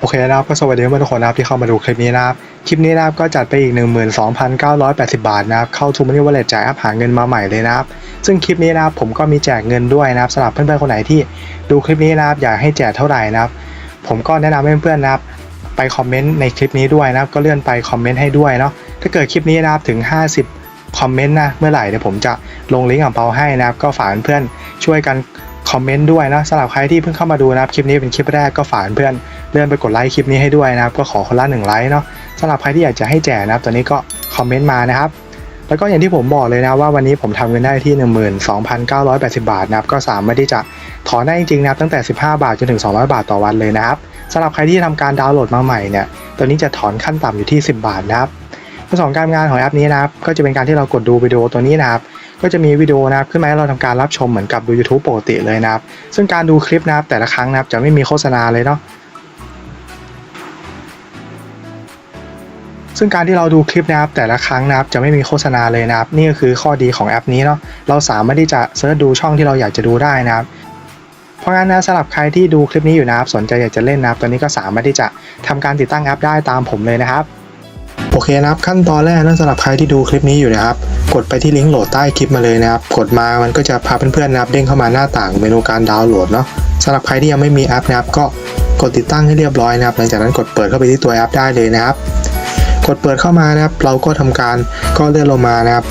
โอเคนะครับก็สวัสดีทุกคนนะครับที่เข้ามาดูคลิปนี้นะครับ คลิปนี้นะครับก็จัดไปอีก 12,980 บาทนะครับเข้า t ูมันนี่วอลเล็ตจ่ายแอปหาเงินมาใหม่เลยนะครับ ซึ่งคลิปนี้นะครับผมก็มีแจกเงินด้วยนะครับสำหรับเพื่อนๆคนไหนที่ดูคลิปนี้นะครับอยากให้แจกเท่าไหร่นะครับ ผมก็แนะนำให้เพื่อนๆนะครับไปคอมเมนต์ในคลิปนี้ด้วยนะครับก็เลื่อนไปคอมเมนต์ให้ด้วยเนาะถ้าเกิดคลิปนี้นะครับถึง 50 คอมเมนต์นะเมื่อไหร่เดี๋ยวผมจะลงลิงก์อ่างเปาให้นะครับก็ฝากเพื่อนช่วยกันคอมเมนต์ด้วยนะสำหรับใครที่เพิ่งเข้ามาดูนะครับคลิปนี้เป็นคลิปแรกก็ฝากเพื่อน เลื่อนไปกดไลค์คลิปนี้ให้ด้วยนะครับ ก็ขอคนละหนึ่งไลค์เนาะสำหรับใครที่อยากจะให้แจกนะครับ ตอนนี้ก็คอมเมนต์มานะครับ แล้วก็อย่างที่ผมบอกเลยนะว่าวันนี้ผมทำเงินได้ที่ 12,980 บาทนะครับ ก็สามารถที่จะถอนได้จริงๆนะครับตั้งแต่ 15 บาทจนถึง 200 บาทต่อวันเลยนะครับสำหรับใครที่ทำการดาวน์โหลดมาใหม่เนี่ยตัวนี้จะถอนขั้นต่ำอยู่ที่ 10 บาทนะครับประสงการงานของแอปนี้นะครับก็จะเป็นการที่เรากดดูวิดีโอตัวนี้นะครับก็จะมีวิดีโอนะครับขึ้นมาให้เราทำการรับชมเหมือนกับดู YouTube ปกติเลยนะครับซึ่งการดูคลิปนะครับแต่ละครั้งนะครับจะไม่มีโฆษณาเลยเนาะ ซึ่งการที่เราดูคลิปนะครับแต่ละครั้งนะครับจะไม่มีโฆษณาเลยนะครับ นี่ก็คือข้อดีของแอปนี้เนาะเราสามารถที่จะเซิร์ชดูช่องที่เราอยากจะดูได้นะครับเพราะงั้นนะสำหรับใครที่ดูคลิปนี้อยู่นะครับสนใจอยากจะเล่นนะครับตอนนี้ก็สามารถที่จะทำการติดตั้งแอปได้ตามผมเลยนะครับโอเคนะครับขั้นตอนแรกนะสำหรับใครที่ดูคลิปนี้อยู่นะครับ กดไปที่ลิงก์โหลดใต้คลิปมาเลยนะครับ กดมามันก็จะพาเพื่อนๆนะครับเด้งเข้ามาหน้าต่างเมนูการดาวน์โหลดเนาะสำหรับใครที่ยังไม่มีแอปนะครับก็กดติดตั้งให้เรียบร้อยนะครับ หลังจากนั้นกดเปิดเข้าไปที่ตัวแอปได้เลยนะครับ กดเปิดเข้ามานะครับ เราก็ทำการก็เลื่อนลงมานะครับ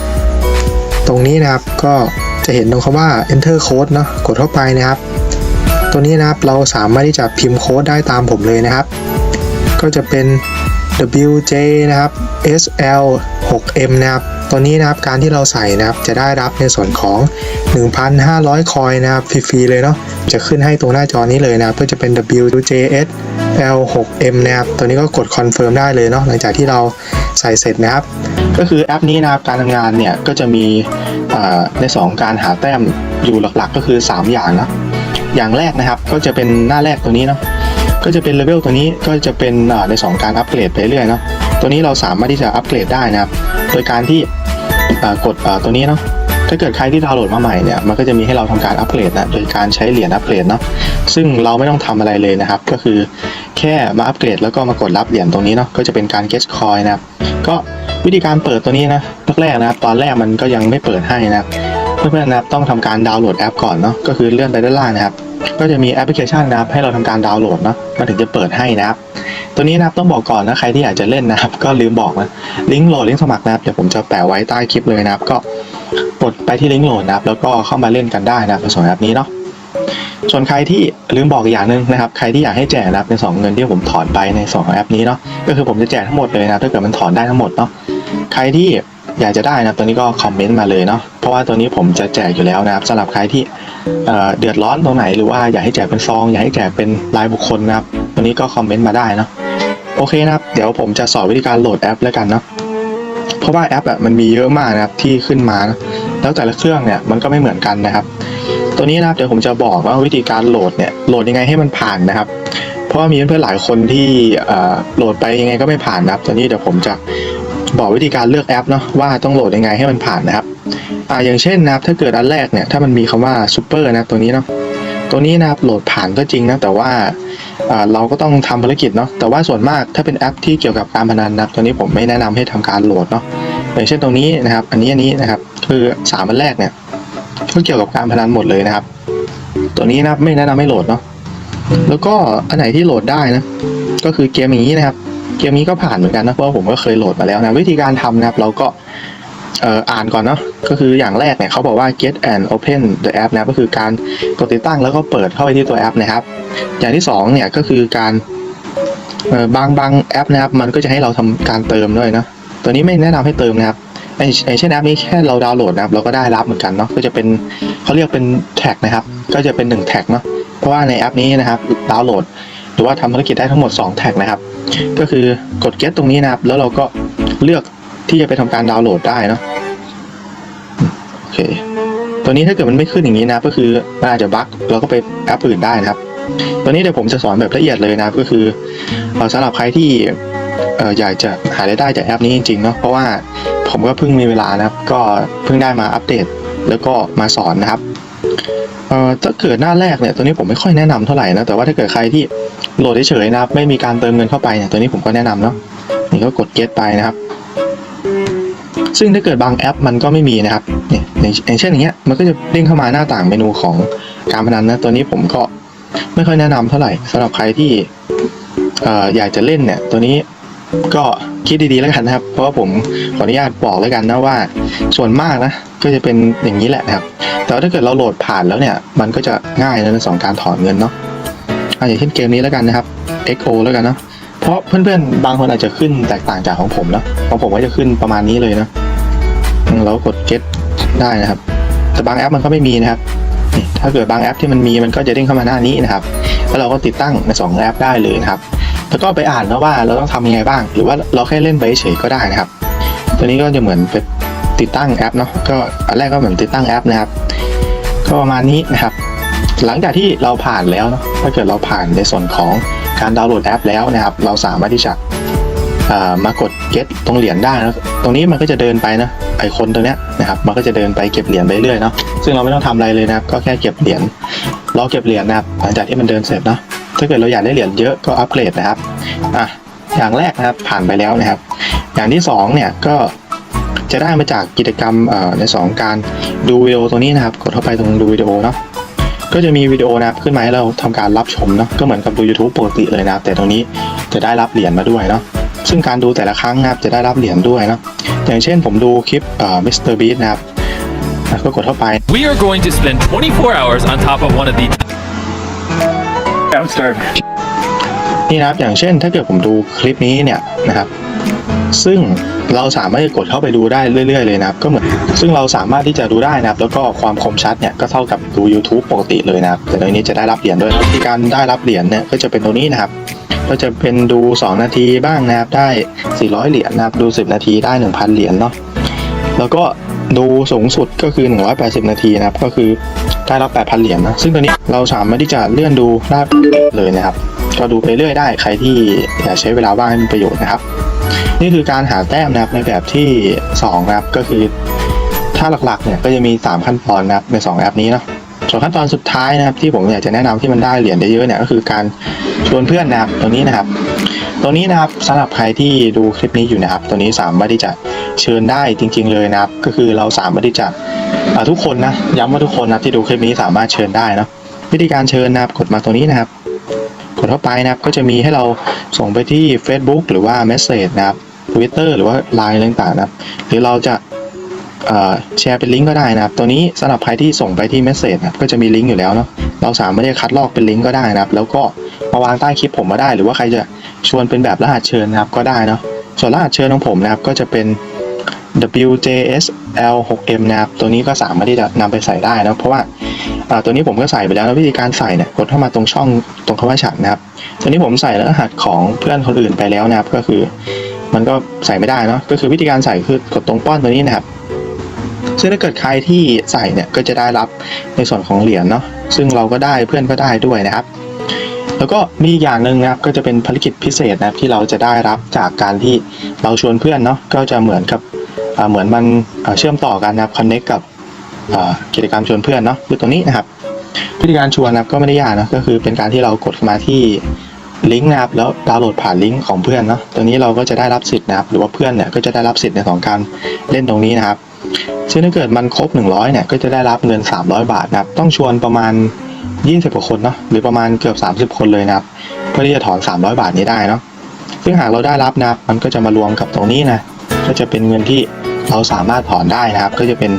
ตรงนี้นะครับก็จะเห็นตรงคำว่า enter code เนาะกดเข้าไปนะครับ ตัวนี้นะครับเราสามารถที่จะพิมพ์โค้ดได้ตามผมเลยนะครับ ก็จะเป็น WJ นะครับ SL 6M นะครับตัวนี้นะครับการที่เราใส่นะครับจะได้รับในส่วนของ 1,500 คอยนะครับฟรีๆเลยเนาะจะขึ้นให้ตรงหน้าจอนี้เลยนะครับก็จะเป็น WJS L6M นะครับตัวนี้ก็กดคอนเฟิร์มได้เลยเนาะหลังจากที่เราใส่เสร็จนะครับ ก็คือแอปนี้นะครับการทำงานเนี่ยก็จะมีในสองการหาแต้มอยู่หลักๆ ก็คือ 3 อย่างนะอย่างแรกนะครับก็จะเป็นหน้าแรกตัวนี้เนาะก็จะเป็นเลเวลตัวนี้ก็จะเป็นอ่าใน2การอัปเกรดไปเรื่อยเนาะตัวนี้เราสามารถที่จะอัปเกรดได้นะครับ โดยการที่กดตัวนี้เนาะ ถ้าเกิดใครที่ดาวน์โหลดมาใหม่เนี่ยมันก็จะมีให้เราทำการอัปเกรดนะโดยการใช้เหรียญอัปเกรดเนาะซึ่งเราไม่ต้องทำอะไรเลยนะครับ ก็คือแค่มาอัปเกรดแล้วก็มากดรับเหรียญตรงนี้เนาะก็จะเป็นการ get coin นะครับก็วิธีการเปิดตัวนี้นะแรกๆนะครับตอนแรกมันก็ยังไม่เปิดให้นะครับเพื่อนๆนะครับต้องทำการดาวน์โหลดแอปก่อนเนาะก็คือเลื่อนไปด้านล่างนะครับก็จะมีแอปพลิเคชันนะครับให้เราทำการดาวน์โหลดเนาะมันถึงจะเปิดให้นะครับตัวนี้นะครับต้องบอกก่อนนะใครที่อยากจะเล่นนะครับ ก็ลืมบอกนะลิงก์โหลดลิงก์สมัครนะครับเดี๋ยวผมจะแปะไว้ใต้คลิปเลยนะครับ ก็ กดไปที่ลิงก์โหลดนะครับ แล้วก็เข้ามาเล่นกันได้นะครับในสองแอปนี้เนาะส่วนใครที่ลืมบอกอีกอย่างหนึ่งนะครับ ใครที่อยากให้แจกนะครับในสองเงินที่ผมถอนไปในสองแอปนี้เนาะก็คือผมจะแจกทั้งหมดเลยนะถ้าเกิดมันถอนได้ทั้งหมดเนาะใครที่อยากจะได้นะตัวนี้ก็คอมเมนต์มาเลยเนาะเพราะว่าตัวนี้ผมจะแจกอยู่แล้วนะครับสำหรับใครที่เเดือดร้อนตรงไหนหรือว่าอยากให้แจกเป็นซอง อยากให้แจกเป็นรายบุคคลนะครับตัวนี้ก็คอมเมนต์มาได้เนาะโอเคนะครับ เดี๋ยวผมจะสอนวิธีการโหลดแอปแล้วกันเนาะเพราะว่าแอปอะมันมีเยอะมากนะครับที่ขึ้นมานะ แล้วแต่ละเครื่องเนี่ยมันก็ไม่เหมือนกันนะครับ ตัวนี้นะครับเดี๋ยวผมจะบอกว่าวิธีการโหลดเนี่ยโหลดยังไงให้มันผ่านนะครับ เพราะว่ามีเพื่อนๆหลายคนที่โหลดไปยังไงก็ไม่ผ่านนะครับ ตัวนี้เดี๋ยวผมจะบอกวิธีการเลือกแอปเนาะว่าต้องโหลดยังไงให้มันผ่านนะครับอ่าอย่างเช่นนะครับถ้าเกิดอันแรกเนี่ยถ้ามันมีคำว่าซูเปอร์นะตัวนี้เนาะตัวนี้นะครับโหลดผ่านก็จริงนะแต่ว่าเราก็ต้องทำภารกิจเนาะแต่ว่าส่วนมากถ้าเป็นแอปที่เกี่ยวกับการพนันนะครับตัวนี้ผมไม่แนะนำให้ทำการโหลดเนาะ อย่างเช่นตรงนี้นะครับ อันนี้อันนี้นะครับ คือสามอันแรกเนี่ยก็เกี่ยวกับการพนันหมดเลยนะครับ ตัวนี้นะครับไม่แนะนำให้โหลดเนาะแล้วก็อันไหนที่โหลดได้นะ ก็คือเกมอย่างนี้นะครับ เกมนี้ก็ผ่านเหมือนกันนะเพราะผมก็เคยโหลดมาแล้วนะวิธีการทำนะครับ เราก็อ่ออ่านก่อนเนาะก็คืออย่างแรกเนี่ยเขาบอกว่า get and open the app นะก็คือการกดติดตั้งแล้วก็เปิดเข้าไปที่ตัวแอปนะครับ อย่างที่สองเนี่ยก็คือการบางบางแอปนะครับ มันก็จะให้เราทำการเติมด้วยเนาะ ตัวนี้ไม่แนะนำให้เติมนะครับไอ้ไอ้เช่นแอปนี้แค่เราดาวน์โหลดนะครับเราก็ได้รับเหมือนกันเนาะก็จะเป็นเขาเรียกเป็นแท็กนะครับ ก็จะเป็นหนึ่งแท็กเนาะเพราะว่าในแอปนี้นะครับดาวน์โหลดหรือว่าทำภารกิจได้ทั้งหมด 2 แท็กนะครับ ก็คือกด get ตรงนี้นะครับ แล้วเราก็เลือกที่จะไปทำการดาวน์โหลดได้เนาะโอเคตัวนี้ถ้าเกิดมันไม่ขึ้นอย่างนี้นะก็คือมันอาจจะบั๊กเราก็ไปแอปอื่นได้นะครับ ตัวนี้เดี๋ยวผมจะสอนแบบละเอียดเลยนะครับ ก็คือเอ่อสำหรับใครที่ เอออยากจะหารายได้จากแอปนี้จริงๆเนาะเพราะว่าผมก็เพิ่งมีเวลานะครับ ก็เพิ่งได้มาอัปเดตแล้วก็มาสอนนะครับเอ่อถ้าเกิดหน้าแรกเนี่ยตัวนี้ผมไม่ค่อยแนะนำเท่าไหร่นะแต่ว่าถ้าเกิดใครที่โหลดเฉยๆนะครับ ไม่มีการเติมเงินเข้าไปเนี่ยตัวนี้ผมก็แนะนำเนาะนี่ก็กด get ไปนะครับ ซึ่งถ้าเกิดบางแอปมันก็ไม่มีนะครับเนี่ยอย่างเช่นอย่างเงี้ยมันก็จะเด้งเข้ามาหน้าต่างเมนูของการพนันนะตัวนี้ผมก็ไม่ค่อยแนะนำเท่าไหร่สำหรับใครที่เอ่ออยากจะเล่นเนี่ยตัวนี้ ก็คิดดีๆแล้วกันนะครับ เพราะว่าผมขออนุญาตบอกแล้วกันนะว่า ส่วนมากนะ ก็จะเป็นอย่างนี้แหละนะครับ แต่ถ้าเกิดเราโหลดผ่านแล้วเนี่ย มันก็จะง่ายนะในสองการถอนเงินเนาะอะอย่างเช่นเกมนี้แล้วกันนะครับ XO แล้วกันเนาะเพราะเพื่อนๆ บางคนอาจจะขึ้นแตกต่างจากของผมเนาะของผมก็จะขึ้นประมาณนี้เลยนะเรากด get ได้นะครับ แต่บางแอปมันก็ไม่มีนะครับถ้าเกิดบางแอปที่มันมีมันก็จะเด้งเข้ามาหน้านี้นะครับ แล้วเราก็ติดตั้งในสองแอปได้เลยนะครับ แล้วก็ไปอ่านนะว่าเราต้องทำยังไงบ้าง หรือว่าเราแค่เล่นไปเฉยก็ได้นะครับ ตัวนี้ก็จะเหมือนเป็นติดตั้งแอปเนาะก็อันแรกก็เหมือนติดตั้งแอปนะครับ ก็ประมาณนี้นะครับ หลังจากที่เราผ่านแล้วเนาะถ้าเกิดเราผ่านในส่วนของการดาวน์โหลดแอปแล้วนะครับ เราสามารถที่จะเอ่อมากด get ตรงเหรียญได้นะตรงนี้มันก็จะเดินไปนะไอคนตัวเนี้ยนะครับมันก็จะเดินไปเก็บเหรียญไปเรื่อยเนาะซึ่งเราไม่ต้องทำอะไรเลยนะครับ ก็แค่เก็บเหรียญรอเก็บเหรียญนะครับหลังจากที่มันเดินเสร็จเนาะ ถ้าเกิดเราอยากได้เหรียญเยอะก็อัปเกรดนะครับอะอย่างแรกนะครับผ่านไปแล้วนะครับ อย่างที่สองเนี่ยก็จะได้มาจากกิจกรรมในสองการดูวิดีโอตรงนี้นะครับ กดเข้าไปตรงดูวิดีโอเนาะก็จะมีวิดีโอนะครับขึ้นมาให้เราทำการรับชมเนาะก็เหมือนกับดู YouTube ปกติเลยนะครับ แต่ตรงนี้จะได้รับเหรียญมาด้วยเนาะซึ่งการดูแต่ละครั้งนะครับจะได้รับเหรียญด้วยเนาะอย่างเช่นผมดูคลิปเอ่อ Mr. Beast นะครับอะก็กดเข้าไป We are going to spend 24 hours on top of one of the I'm starving. นี่นะครับอย่างเช่น ถ้าเกิดผมดูคลิปนี้เนี่ยนะครับ ซึ่งเราสามารถจะกดเข้าไปดูได้เรื่อย ๆ เลยนะครับ ก็เหมือนซึ่งเราสามารถที่จะดูได้นะครับ แล้วก็ความคมชัดเนี่ยก็เท่ากับดู YouTube ปกติเลยนะครับ แต่ตรงนี้จะได้รับเหรียญด้วยนะครับที่การได้รับเหรียญเนี่ยก็จะเป็นตรงนี้นะครับ ก็จะเป็นดู 2 นาทีบ้างนะครับได้ 400 เหรียญนะครับดู 10 นาทีได้ 1,000 เหรียญเนาะแล้วก็ดูสูงสุดก็คือ 180 นาทีนะครับก็คือ ได้รับ8,000เหรียญนะ ซึ่งตัวนี้เราสามารถที่จะเลื่อนดูได้เลยนะครับ ก็ดูไปเรื่อยได้ใครที่อยากใช้เวลาว่างให้มีประโยชน์นะครับ นี่คือการหาแต้มนะครับในแบบที่2นะครับก็คือถ้าหลักๆเนี่ยก็จะมี 3 ขั้นตอนนะครับใน 2 แอปนี้เนาะ ส่วนขั้นตอนสุดท้ายนะครับที่ผมอยากจะแนะนำที่มันได้เหรียญได้เยอะเนี่ยก็คือการชวนเพื่อนนะครับตรงนี้นะครับ ตัวนี้นะครับสำหรับใครที่ดูคลิปนี้อยู่นะครับ ตัวนี้สามารถที่จะเชิญได้จริง ๆเลยนะครับ ก็คือเราสามารถที่จะทุกคนนะย้ำว่าทุกคนนะที่ดูคลิปนี้สามารถเชิญได้นะวิธีการเชิญนะครับกดมาตรงนี้นะครับ กดเข้าไปนะครับก็จะมีให้เราส่งไปที่ Facebook หรือว่า Message นะครับ Twitter หรือว่า Line ต่างๆนะครับหรือเราจะ แชร์เป็นลิงก์ก็ได้นะครับ ตัวนี้สำหรับใครที่ส่งไปที่ Message นะครับก็จะมีลิงก์อยู่แล้วเนาะเราสามารถที่จะคัดลอกเป็นลิงก์ก็ได้นะครับ แล้วก็มาวางใต้คลิปผมมาได้ หรือว่าใครจะชวนเป็นแบบรหัสเชิญนะครับก็ได้เนาะส่วนรหัสเชิญของผมนะครับก็จะเป็น WJSL6M นะครับ ตัวนี้ก็สามารถที่จะนำไปใส่ได้นะเพราะว่าตัวนี้ผมก็ใส่ไปแล้วแล้ววิธีการใส่เนี่ยกดเข้ามาตรงช่องตรงคำว่าฉันนะครับ ตัวนี้ผมใส่รหัสของเพื่อนคนอื่นไปแล้วนะครับ ก็คือ มันก็ใส่ไม่ได้เนาะก็คือวิธีการใส่คือกดตรงป้อนตัวนี้นะครับ ซึ่งถ้าเกิดใครที่ใส่เนี่ยก็จะได้รับในส่วนของเหรียญเนาะซึ่งเราก็ได้เพื่อนก็ได้ด้วยนะครับ แล้วก็มีอย่างหนึ่งนะครับก็จะเป็นภารกิจพิเศษนะครับที่เราจะได้รับจากการที่เราชวนเพื่อนเนาะก็จะเหมือนกับเหมือนมันเชื่อมต่อกันนะครับคอนเน c t กับกิจกรรมชวนเพื่อนเนาะคือตัวนี้นะครับวิธีการชวนนะครับก็ไม่ได้ยากนะก็คือเป็นการที่เรากดเข้ามาที่ลิงก์นะครับแล้วดาวน์โหลดผ่านลิงก์ของเพื่อนเนาะตัวนี้เราก็จะได้รับสิทธิ์นะครับหรือว่าเพื่อนเนี่ยก็จะได้รับสิทธิ์ในของการเล่นตรงนี้นะครับ ซึ่งถ้าเกิดมันครบ 100เนี่ยก็จะได้รับเงิน 300 บาทนะครับ ต้องชวนประมาณ 20กว่าคนเนาะหรือประมาณเกือบ 30 คนเลยนะครับ เพื่อที่จะถอน 300 บาทนี้ได้เนาะซึ่งหากเราได้รับนะครับมันก็จะมารวมกับตรงนี้นะก็จะเป็นเงินที่เราสามารถถอนได้นะครับ ก็จะเป็น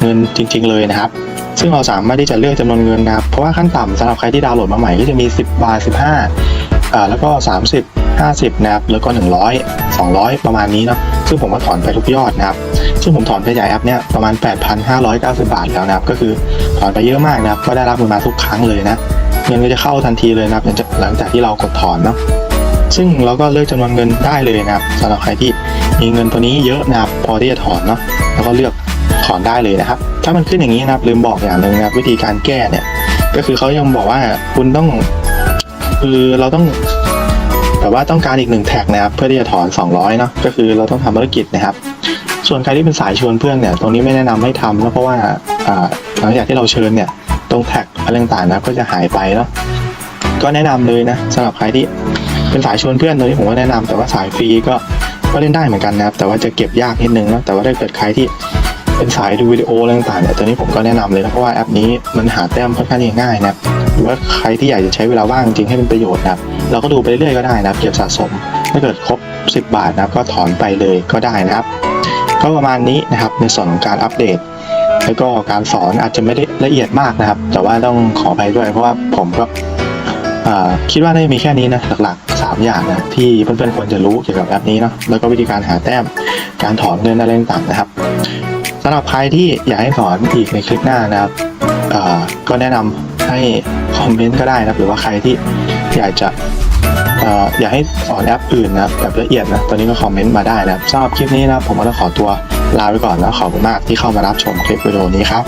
เงินจริง ๆ เลยนะครับ ซึ่งเราสามารถที่จะเลือกจำนวนเงินนะครับ เพราะว่าขั้นต่ำสำหรับใครที่ดาวน์โหลดมาใหม่ก็จะมี 10 บาท 15อ่าแล้วก็ 30 50 นะครับ แล้วก็ 100 200 ประมาณนี้เนาะ ซึ่งผมก็ถอนไปทุกยอดนะครับ ซึ่งผมถอนไปจากแอปเนี้ยประมาณ 8,590 บาทแล้วนะครับ ก็คือถอนไปเยอะมากนะครับ ก็ได้รับเงินมาทุกครั้งเลยนะ เงินก็จะเข้าทันทีเลยนะครับหลังจากหลังจากที่เรากดถอนเนาะ ซึ่งเราก็เลือกจำนวนเงินได้เลยนะครับสำหรับใครที่มีเงินตัวนี้เยอะนะครับ พอที่จะถอนเนาะ แล้วก็เลือกถอนได้เลยนะครับ ถ้ามันขึ้นอย่างนี้นะครับลืมบอกอย่างหนึ่งนะครับวิธีการแก้เนี่ย ก็คือเขายังบอกว่าคุณต้องคือเราต้อง แบบว่าต้องการอีกหนึ่งแท็กนะครับเพื่อที่จะถอน 200เนาะก็คือเราต้องทำภารกิจนะครับ ส่วนใครที่เป็นสายชวนเพื่อนเนี่ยตรงนี้ไม่แนะนำให้ทำนะเพราะว่าอ่าหลังจากที่เราเชิญเนี่ยตรงแท็กอะไรต่างๆนะก็จะหายไปเนาะก็แนะนำเลยนะสำหรับใครที่เป็นสายชวนเพื่อนตัวนี้ผมก็แนะนำแต่ว่าสายฟรีก็ก็เล่นได้เหมือนกันนะครับ แต่ว่าจะเก็บยากนิดนึงนะแต่ว่าถ้าเกิดใครที่เป็นสายดูวิดีโออะไรต่างๆเนี่ยตัวนี้ผมก็แนะนำเลยนะเพราะว่าแอปนี้มันหาแต้มค่อนข้างง่ายนะครับ หรือว่าใครที่อยากจะใช้เวลาว่างจริงให้เป็นประโยชน์นะครับ เราก็ดูไปเรื่อยก็ได้นะครับ เก็บสะสมถ้าเกิดครบ 10 บาทนะครับ ก็ถอนไปเลยก็ได้นะครับ ก็ประมาณนี้นะครับในส่วนของการอัปเดต แล้วก็การสอนอาจจะไม่ได้ละเอียดมากนะครับ แต่ว่าต้องขอไปด้วยเพราะว่าผมก็คิดว่าน่าจะมีแค่นี้นะหลักๆ 3 อย่างนะที่เพื่อนๆควรจะรู้เกี่ยวกับแอปนี้เนาะแล้วก็วิธีการหาแต้มการถอนเงินอะไรต่างๆนะครับสำหรับใครที่อยากให้สอนอีกในคลิปหน้านะครับก็แนะนำ ให้คอมเมนต์ก็ได้นะครับ หรือว่าใครที่อยากจะอยากให้สอนแอปอื่นนะครับแบบละเอียดนะ ตอนนี้ก็คอมเมนต์มาได้นะครับสำหรับคลิปนี้นะผมก็ต้องขอตัวลาไปก่อนนะขอบคุณมากที่เข้ามารับชมคลิปวิดีโอนี้ครับ